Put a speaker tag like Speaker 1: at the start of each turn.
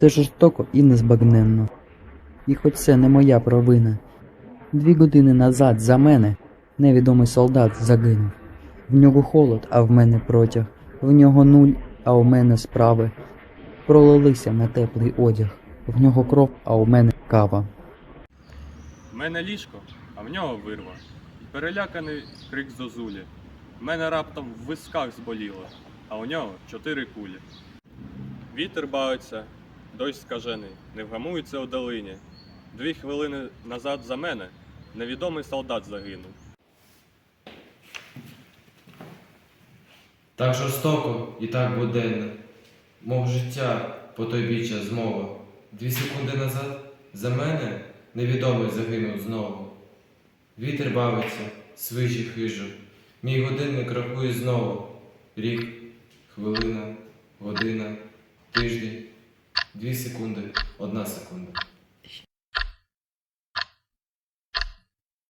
Speaker 1: Це жорстоко і незбагненно. І хоч це не моя провина. Дві години назад за мене невідомий солдат загинув. В нього холод, а в мене протяг. В нього нуль, а у мене справи. Пролилися на теплий одяг. В нього кров, а у мене кава.
Speaker 2: В мене ліжко, а в нього вирва. Переляканий крик зозулі. В мене раптом в висках зболіло, а у нього чотири кулі. Вітер бавиться, дощ скажений, не вгамується у долині. Дві хвилини назад за мене невідомий солдат загинув.
Speaker 3: Так жорстоко і так буденно, мов життя по тобі час змова. Дві секунди назад за мене невідомий загинув знову. Вітер бавиться, свиже хижо, мій годинник рахує знову. Рік, хвилина, година, тиждень, дві секунди, одна секунда.